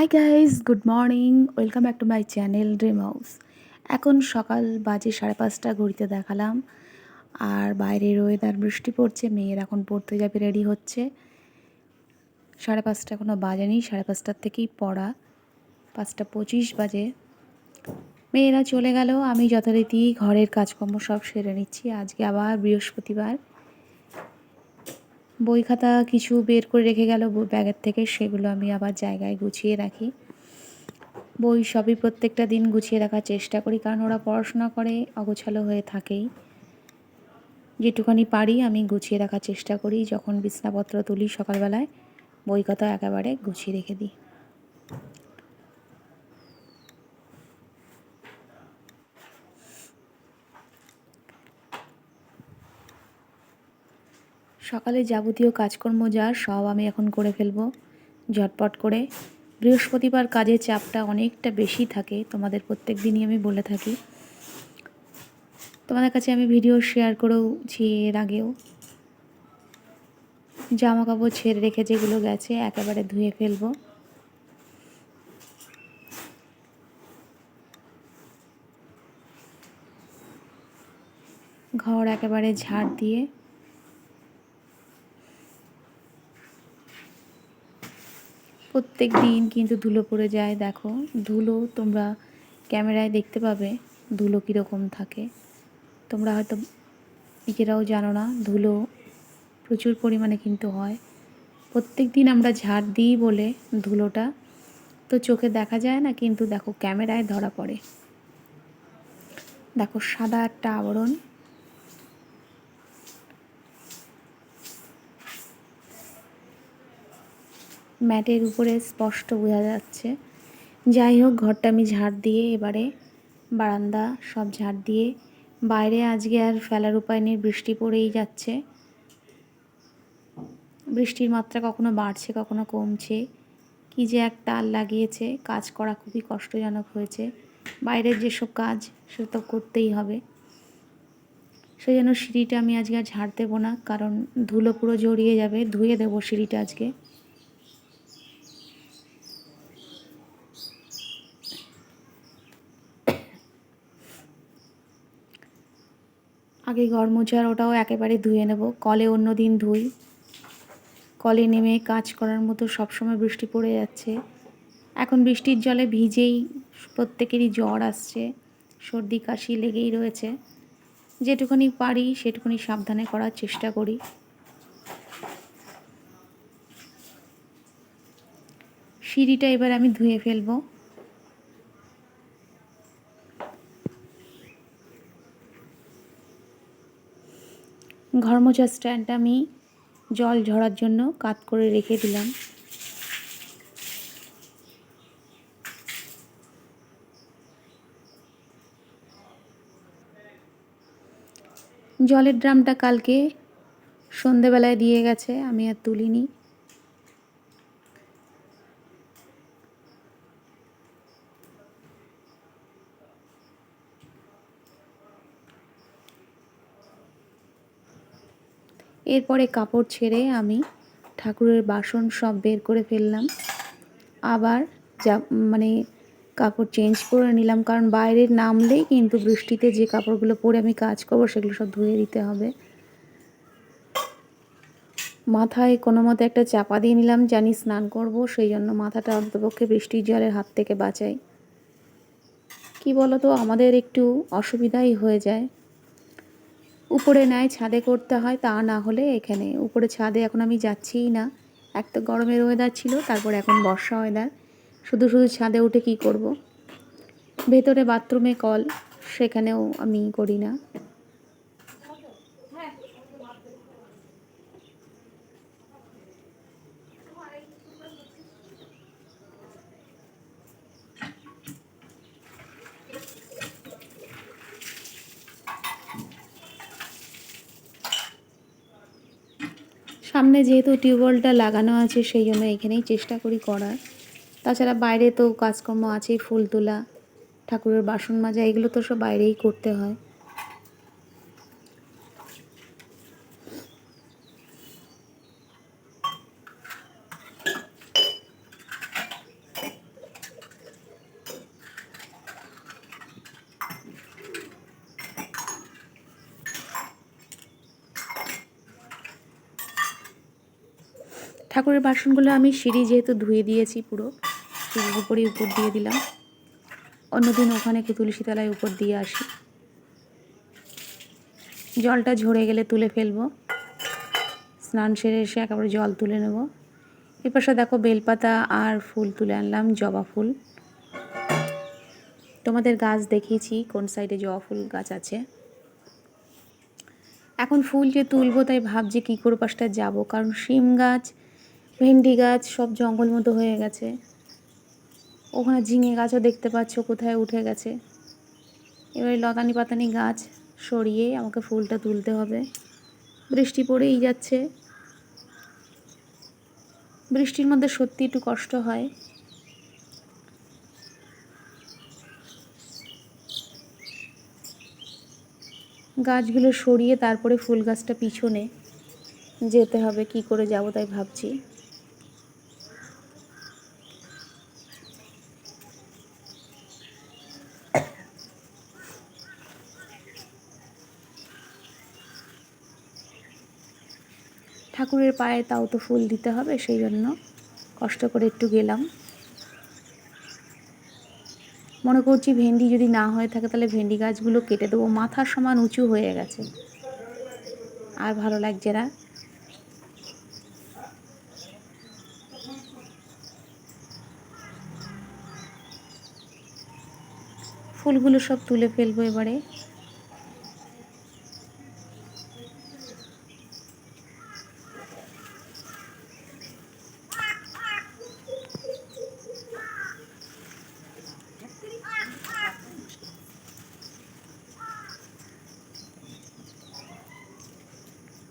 Hi guys good morning welcome back to my channel dream house এখন সকাল বাজে সাড়ে পাঁচটা, ঘড়িতে দেখালাম। আর বাইরের ওয়েদার বৃষ্টি পড়ছে, মেয়ের এখন পড়তে যাবে রেডি হচ্ছে। সাড়ে পাঁচটা এখনও বাজেনি, সাড়ে পাঁচটার থেকেই পড়া। পাঁচটা পঁচিশ বাজে। মেয়েরা চলে গেল, আমি যথারীতি ঘরের কাজকর্ম সব সেরে নিচ্ছি। আজকে আবার বৃহস্পতিবার। বই খাতা কিছু বের করে রেখে গেল ব্যাগের থেকে, সেগুলো আমি আবার জায়গায় গুছিয়ে রাখি। বই সবই প্রত্যেকটা দিন গুছিয়ে রাখার চেষ্টা করি, কারণ ওরা পড়াশোনা করে, অগোছালো হয়ে থাকেই। যেটুখানি পারি আমি গুছিয়ে রাখার চেষ্টা করি, যখন বিছনাপত্র তুলি সকালবেলায়, বই খাতা একেবারে গুছিয়ে রেখে দিই। সকালে যাবতীয় কাজকর্ম যা, সব আমি এখন করে ফেলব। ঝটপট করে। বৃহস্পতিবার কাজের চাপটা অনেকটা বেশি থাকে, তোমাদের প্রত্যেক দিনই আমি বলে থাকি। তোমাদের কাছে আমি ভিডিও শেয়ার করেওছি এর আগেও। জামা কাপড় ছেড়ে রেখে যেগুলো গেছে, একেবারে ধুয়ে ফেলব। ঘর একেবারে ঝাড় দিয়ে প্রত্যেক দিন কিন্তু ধুলো পড়ে যায়। দেখো, ধুলো তোমরা ক্যামেরায় দেখতে পাবে, ধুলো কীরকম থাকে। তোমরা হয়তো নিজেরাও জানো না, ধুলো প্রচুর পরিমাণে কিন্তু হয়। প্রত্যেক দিন আমরা ঝাড় দিই বলে ধুলোটা। তো চোখে দেখা যায় না, কিন্তু দেখো ক্যামেরায় ধরা পড়ে। দেখো সাদা একটা আবরণ। ম্যাটের উপরে স্পষ্ট বোঝা যাচ্ছে। যাই হোক, ঘরটা আমি ঝাড় দিয়ে এবারে বারান্দা সব ঝাড় দিয়ে বাইরে আজকে আর ফেলার উপায় নেই, বৃষ্টি পড়েই যাচ্ছে। বৃষ্টির মাত্রা কখনো বাড়ছে, কখনো কমছে। কি যে এক তাল লাগিয়েছে, কাজ করা খুবই কষ্টজনক হয়েছে। বাইরের যেসব কাজ, সেটা তো করতেই হবে। সেই জন্য সিঁড়িটা আমি আজকে আর ঝাড় দেবো না, কারণ ধুলো পুরো জড়িয়ে যাবে, ধুয়ে দেবো সিঁড়িটা আজকে। আগে ঘর মোছার ওটাও একেবারে ধুয়ে নেব। কলে অন্য দিন ধুই। কলে নেমে কাজ করার মতো সবসময় বৃষ্টি পড়ে যাচ্ছে। এখন বৃষ্টির জলে ভিজেই প্রত্যেকেরই জ্বর আসছে। সর্দি, কাশি লেগেই রয়েছে। যেটুকুনি পারি সেটুকুনি সাবধানে করার চেষ্টা করি। সিঁড়িটা এবার আমি ধুয়ে ফেলব। ঘর স্ট্যান্ড আমি জল ঝরার জন্য কাত করে রেখে দিলাম। জলের ড্রামটা কালকে সন্ধেবেলায় দিয়ে গেছে, আমি আর তুলিনি। এরপরে কাপড় ছেড়ে আমি ঠাকুরের বাসন সব বের করে ফেললাম। আবার যা মানে কাপড় চেঞ্জ করে নিলাম, কারণ বাইরে নামলেই কিন্তু বৃষ্টিতে যে কাপড়গুলো পরে আমি কাজ করব সেগুলো সব ধুয়ে দিতে হবে। মাথায় কোনো মতে একটা চাপা দিয়ে নিলাম, জানি স্নান করব, সেই জন্য মাথাটা অন্তপক্ষে বৃষ্টির জলের হাত থেকে বাঁচাই। কি বলো তো আমাদের একটু অসুবিধাই হয়ে যায়। উপরে নেয় ছাদে করতে হয়, তা না হলে এখানে উপরে ছাদে এখন আমি যাচ্ছিই না। এক তো গরমের ওয়েদার ছিল, তারপর এখন বর্ষা ওয়েদার শুধু শুধু ছাদে উঠে কি করব। ভেতরে বাথরুমে কল সেখানেও আমি করি না। সামনে যেহেতু টিউবওয়েলটা লাগানো আছে, সেই জন্য এখানেই চেষ্টা করি করার। তাছাড়া বাইরে তো কাজকর্ম আছেই, ফুল তোলা, ঠাকুরের বাসন মাজা, এগুলো তো সব বাইরেই করতে হয়। ঠাকুরের বাসনগুলো আমি সিঁড়ি যেহেতু ধুয়ে দিয়েছি পুরো, সিঁড়ির উপরেই উপর দিয়ে দিলাম। অন্যদিন ওখানে তুলসী তলায় উপর দিয়ে আসি। জলটা ঝরে গেলে তুলে ফেলব। স্নান সেরে এসে একেবারে জল তুলে নেব। এ পাশে দেখো বেলপাতা আর ফুল তুলে আনলাম, জবা ফুল। তোমাদের গাছ দেখিয়েছি, কোন সাইডে জবা ফুল গাছ আছে। এখন ফুল যে তুলবো তাই ভাবছি কী করে পাশটা যাব, কারণ শিম গাছ ভেন্ডি গাছ সব জঙ্গল মতো হয়ে গেছে। ওখানে ঝিঙে গাছও দেখতে পাচ্ছ কোথায় উঠে গেছে। এবারে লতানি পাতানি গাছ সরিয়ে আমাকে ফুলটা তুলতে হবে। বৃষ্টি পড়েই যাচ্ছে। বৃষ্টির মধ্যে সত্যি একটু কষ্ট হয়। গাছগুলো সরিয়ে তারপরে ফুল গাছটা পিছনে যেতে হবে, কি করে যাব তাই ভাবছি। ঠাকুরের পায়ে তাও তো ফুল দিতে হবে, সেই জন্য কষ্ট করে একটু গেলাম। মনে করছি ভেন্ডি যদি না হয়ে থাকে তাহলে ভেন্ডি গাছগুলো কেটে দেবো মাথার সমান উঁচু হয়ে গেছে। আর ভালো লাগছে না। ফুলগুলো সব তুলে ফেলব এবারে।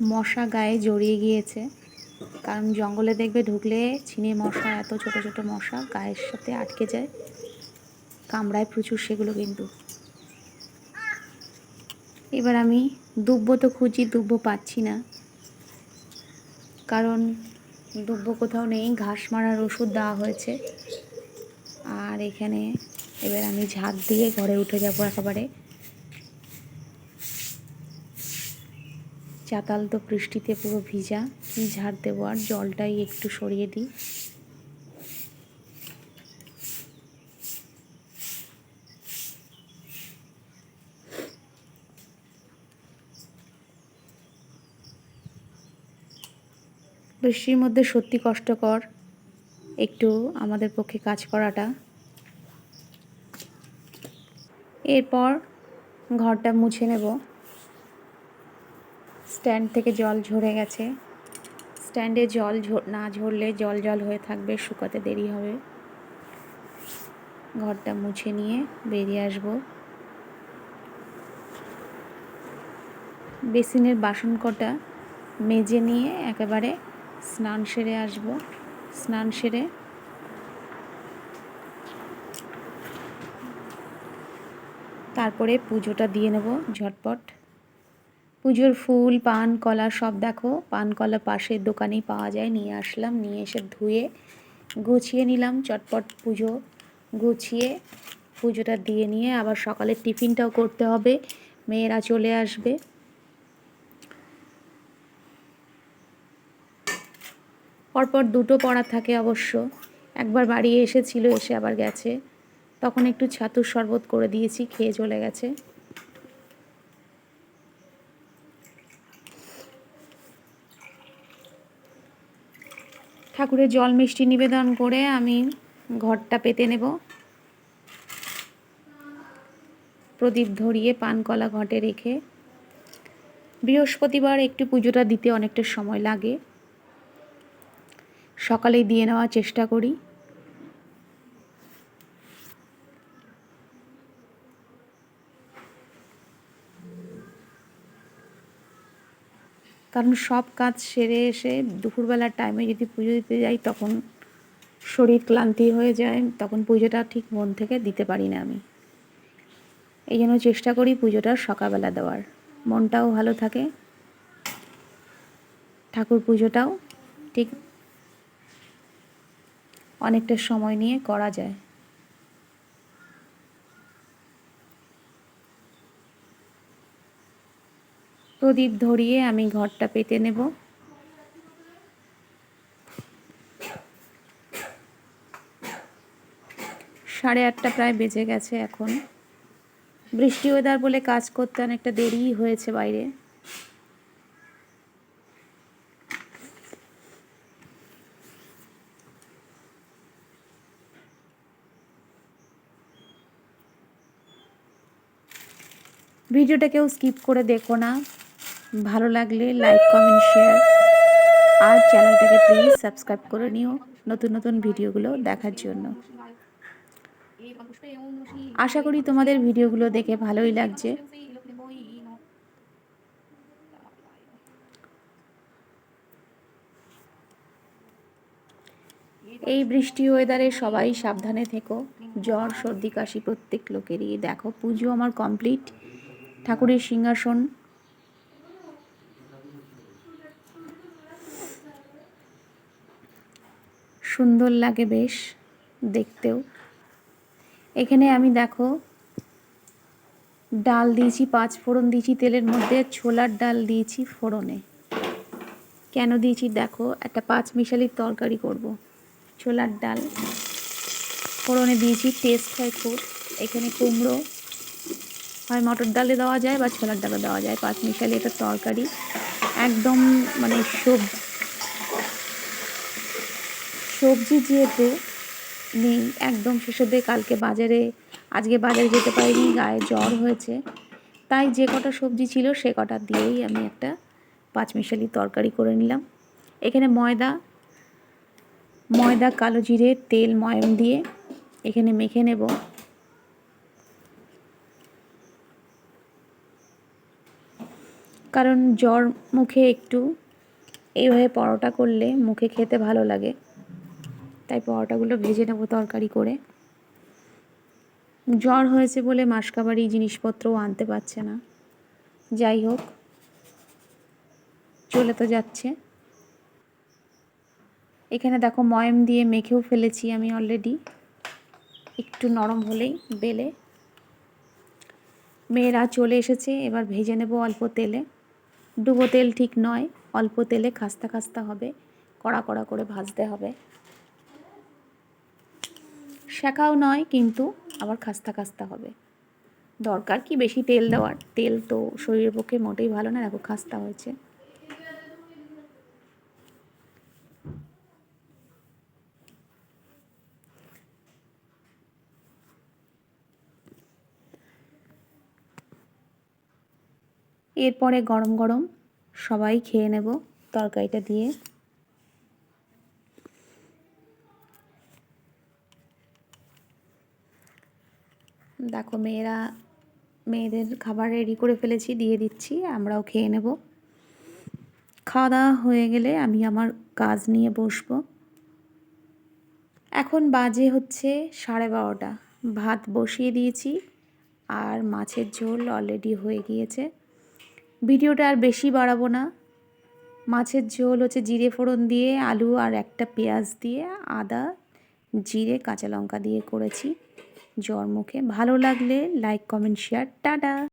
মশা গায়ে জড়িয়ে গিয়েছে। কারণ জঙ্গলে দেখবে ঢুকলে ছিনে মশা, এত ছোট ছোট মশা গায়ের সাথে আটকে যায়। কামড়ায় প্রচুর সেগুলো কিন্তু। এবার আমি দুব্বো তো খুঁজি, দুব্বো পাচ্ছি না। কারণ দুব্বো কোথাও নেই, ঘাস মারার ওষুধ দেওয়া হয়েছে। আর এখানে এবার আমি ঝাঁক দিয়ে ঘরে উঠে যাব একেবারে। চাতাল তো বৃষ্টিতে পুরো ভিজা, কি ঝাড় দেবো? আর জলটাই একটু সরিয়ে দিই। বৃষ্টির মধ্যে সত্যি কষ্টকর একটু আমাদের পক্ষে কাজ করাটা। এরপর ঘরটা মুছে নেব। স্ট্যান্ড থেকে জল ঝরে গেছে। স্ট্যান্ডে জল না ঝরলে জল জল হয়ে থাকবে, শুকাতে দেরি হবে। ঘরটা মুছে নিয়ে বেরিয়ে আসব। বেসিনের বাসন কটা মেজে নিয়ে একেবারে স্নান সেরে আসব। স্নান সেরে তারপরে পুজোটা দিয়ে নেব ঝটপট। পুজোর ফুল, পান কলা সব দেখো। পান কলা পাশের দোকানেই পাওয়া যায়। নিয়ে আসলাম, নিয়ে এসে ধুয়ে গুছিয়ে নিলাম চটপট পুজো। গুছিয়ে পুজোটা দিয়ে নিয়ে আবার সকালে টিফিনটাও করতে হবে। মেয়েরা চলে আসবে। পরপর দুটো পড়া থাকে অবশ্য। একবার বাড়ি এসেছিল, এসে আবার গেছে। তখন একটু ছাতুর শরবত করে দিয়েছি, খেয়ে চলে গেছে। ঠাকুরের জল মিষ্টি নিবেদন করে আমি ঘরটা পেতে নেব। প্রদীপ ধরিয়ে পানকলা ঘটে রেখে বৃহস্পতিবার একটু পুজোটা দিতে অনেকটা সময় লাগে। সকালেই দিয়ে নেওয়ার চেষ্টা করি। কারণ সব কাজ সেরে এসে দুপুরবেলার টাইমে যদি পুজো দিতে যাই, তখন শরীর ক্লান্তি হয়ে যায়, তখন পুজোটা ঠিক মন থেকে দিতে পারি না আমি। এই জন্য চেষ্টা করি পুজোটা সকালবেলা দেওয়ার। মনটাও ভালো থাকে। ঠাকুর পুজোটাও ঠিক অনেকটা সময় নিয়ে করা যায়। প্রদীপ ধরিয়ে আমি ঘরটা পেতে নেব। সাড়ে আটটা প্রায় বেজে গেছে এখন। বৃষ্টি ওয়েদার বলে কাজ করতে অনেকটা দেরিই হয়েছে বাইরে। ভিডিওটা কেউ স্কিপ করে দেখো না। ভালো লাগলে লাইক কমেন্ট শেয়ার আর চ্যানেলটাকে প্লিজ সাবস্ক্রাইব করে নিও নতুন নতুন ভিডিওগুলো দেখার জন্য। আশা করি তোমাদের ভিডিওগুলো দেখে ভালোই লাগছে। এই বৃষ্টি ওয়েদারে সবাই সাবধানে থেকো। জ্বর, সর্দি, কাশি প্রত্যেক লোকেরই। দেখো, পুজো আমার কমপ্লিট ঠাকুরের সিংহাসন সুন্দর লাগে বেশ দেখতেও। এখানে আমি দেখো, ডাল দিয়েছি, পাঁচ ফোড়ন দিয়েছি, তেলের মধ্যে ছোলার ডাল দিয়েছি ফোড়নে। কেন দিয়েছি দেখো, একটা পাঁচ মিশালির তরকারি করব। ছোলার ডাল। ফোড়নে দিয়েছি টেস্ট হয় খুব। এখানে কুমড়ো হয়, মটর ডালে দেওয়া যায় বা ছোলার ডালে দেওয়া যায়, পাঁচ মিশালি এটা তরকারি। একদম মানে সব সবজি যেহেতু নেই, একদম শেষে কালকে বাজারে, আজকে বাজারে যেতে পারিনি, গায়ে জ্বর হয়েছে। তাই যে কটা সবজি ছিল সে কটা দিয়েই আমি একটা পাঁচমিশালি তরকারি করে নিলাম। এখানে ময়দা ময়দা, কালো জিরে, তেল ময়ম দিয়ে এখানে মেখে নেব। কারণ জ্বর মুখে একটু এইভাবে পরোটা করলে মুখে খেতে ভালো লাগে। তাই পরোটাগুলো ভেজে নেব তরকারি করে। জ্বর হয়েছে বলে মাসকাবারি জিনিসপত্রও আনতে পারছে না। যাই হোক, চলে তো যাচ্ছে। এখানে দেখো ময়ম দিয়ে মেখেও ফেলেছি আমি অলরেডি একটু নরম হলেই বেলে। মেয়েরা চলে এসেছে, এবার ভেজে নেব অল্প তেলে। ডুবো তেল ঠিক নয়, অল্প তেলে খাস্তা খাস্তা হবে, কড়া কড়া করে ভাজতে হবে। শেখাও নয়, কিন্তু আবার খাস্তা খাস্তা হবে। দরকার কি বেশি তেল দেওয়ার? তেল তো শরীরের পক্ষে মোটেই ভালো না, দেখো খাস্তা হয়েছে। এরপরে গরম গরম সবাই খেয়ে নেব তরকারিটা দিয়ে। দেখো, মেয়েরা, মেয়েদের খাবার রেডি করে ফেলেছি, দিয়ে দিচ্ছি, আমরাও খেয়ে নেব। খাওয়া দাওয়া হয়ে গেলে আমি আমার কাজ নিয়ে বসবো। এখন বাজে হচ্ছে সাড়ে বারোটা। ভাত বসিয়ে দিয়েছি, আর মাছের ঝোল অলরেডি হয়ে গিয়েছে। ভিডিওটা আর বেশি বাড়াবো না। মাছের ঝোল হচ্ছে জিরে ফোড়ন দিয়ে, আলু আর একটা পেঁয়াজ দিয়ে, আদা, জিরে, কাঁচা লঙ্কা দিয়ে করেছি। জ্বর মুখে ভালো লাগলে লাইক কমেন্ট শেয়ার টাটা!